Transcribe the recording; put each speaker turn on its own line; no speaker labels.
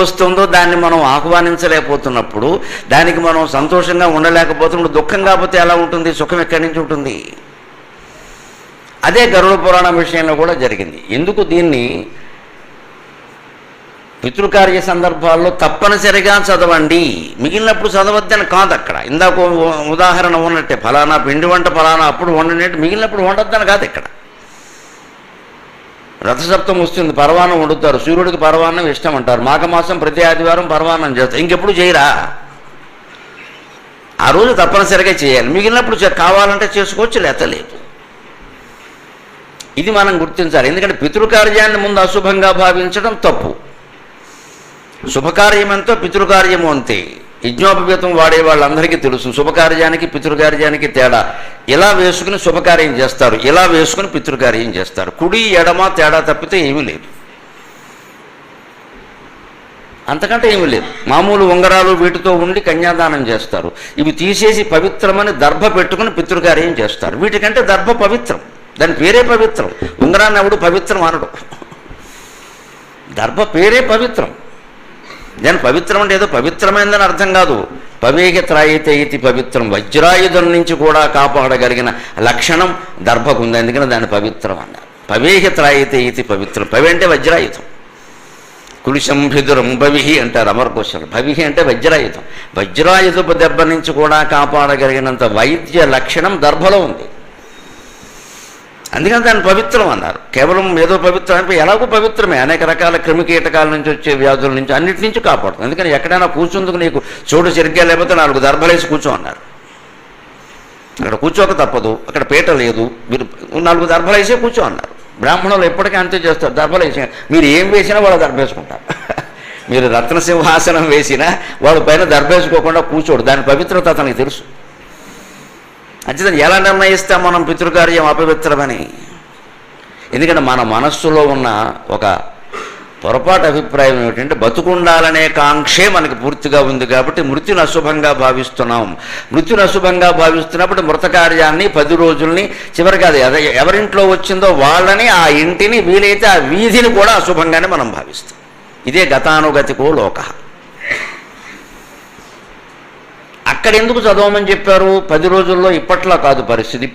వస్తుందో దాన్ని మనం ఆహ్వానించలేకపోతున్నప్పుడు దానికి మనం సంతోషంగా ఉండలేకపోతున్నప్పుడు దుఃఖం కాకపోతే ఎలా ఉంటుంది? సుఖం ఎక్కడి నుంచి ఉంటుంది? అదే గరుడ పురాణం విషయంలో కూడా జరిగింది. ఎందుకు దీన్ని పితృకార్య సందర్భాల్లో తప్పనిసరిగా చదవండి? మిగిలినప్పుడు చదవద్దని కాదు అక్కడ. ఇందాక ఉదాహరణ ఉన్నట్టే ఫలానా పిండి వంట ఫలానా అప్పుడు వండినట్టు మిగిలినప్పుడు వండొద్దని కాదు ఇక్కడ. రథసప్తం వస్తుంది పరవానం వండుతారు. సూర్యుడికి పరవాన్నం ఇష్టం అంటారు. మాఘమాసం ప్రతి ఆదివారం పరవాన్నం చేస్తారు. ఇంకెప్పుడు చేయరా? ఆ రోజు తప్పనిసరిగా చేయాలి. మిగిలినప్పుడు చే- కావాలంటే చేసుకోవచ్చు లేత లేదు ఇది మనం గుర్తించాలి. ఎందుకంటే పితృకార్యాన్ని ముందు అశుభంగా భావించడం తప్పు. శుభకార్యమంతో పితృకార్యము అంతే. యజ్ఞోపవీతం వాడే వాళ్ళందరికీ తెలుసు. శుభకార్యానికి పితృకార్యానికి తేడా. ఇలా వేసుకుని శుభకార్యం చేస్తారు. ఇలా వేసుకుని పితృకార్యం చేస్తారు. కుడి ఎడమ తేడా తప్పితే ఏమీ లేదు. అంతకంటే ఏమీ లేదు. మామూలు ఉంగరాలు వీటితో ఉండి కన్యాదానం చేస్తారు. ఇవి తీసేసి పవిత్రమని దర్భ పెట్టుకుని పితృకార్యం చేస్తారు. వీటికంటే దర్భ పవిత్రం. దాని పేరే పవిత్రం. ఉంగరాన్ని ఎవడు పవిత్రం అనడు. దర్భ పేరే పవిత్రం. దాని పవిత్రం అంటే ఏదో పవిత్రమైందని అర్థం కాదు. పవేగ ఇది పవిత్రం. వజ్రాయుధం నుంచి కూడా కాపాడగలిగిన లక్షణం దర్భకు ఉంది అందుకని దాన్ని పవిత్రం అన్నారు. పవేగ త్రాయితే ఇది పవిత్రం. పవి అంటే వజ్రాయుధం. కుడిశంభిదురం భవిహి అంటారు అమరకోశాలు. భవిహి అంటే వజ్రాయుధం. వజ్రాయుధపు దెబ్బ నుంచి కూడా కాపాడగలిగినంత వైద్య లక్షణం దర్భలో ఉంది. అందుకని దాన్ని పవిత్రం అన్నారు. కేవలం ఏదో పవిత్రం అంటే ఎలాగో పవిత్రమే. అనేక రకాల క్రిమికీటకాల నుంచి వచ్చే వ్యాధుల నుంచి అన్నిటి నుంచి కాపాడుతుంది అందుకని ఎక్కడైనా కూర్చుందుకు నీకు చోటు సరిగ్గా లేకపోతే నాలుగు దర్భలేసి కూర్చో అన్నారు. అక్కడ కూర్చోక తప్పదు. అక్కడ పీట లేదు. మీరు నాలుగు దర్భలేసే కూర్చో అన్నారు. బ్రాహ్మణులు ఎప్పటికీ అంతే చేస్తారు. దర్భలేసి మీరు ఏం వేసినా వాళ్ళు దర్భేసుకుంటారు. మీరు రత్నసింహాసనం వేసినా వాడు పైన దర్భేసుకోకుండా కూర్చోడు. దాని పవిత్రత అతనికి తెలుసు. అంచేత ఎలా నిర్ణయిస్తాం మనం పితృకార్యం అపవిత్రమని? ఎందుకంటే మన మనస్సులో ఉన్న ఒక పొరపాటు అభిప్రాయం ఏమిటంటే బతుకుండాలనే కాంక్షే మనకి పూర్తిగా ఉంది కాబట్టి మృత్యుని అశుభంగా భావిస్తున్నాం. మృత్యుని అశుభంగా భావిస్తున్నప్పుడు మృతకార్యాన్ని పది రోజుల్ని చివరికి అది ఎవరింట్లో వచ్చిందో వాళ్ళని ఆ ఇంటిని వీలైతే ఆ వీధిని కూడా అశుభంగానే మనం భావిస్తాం. ఇదే గతానుగతికో లోక. అక్కడ ఎందుకు చదవమని చెప్పారు? పది రోజుల్లో ఇప్పట్లా కాదు పరిస్థితి.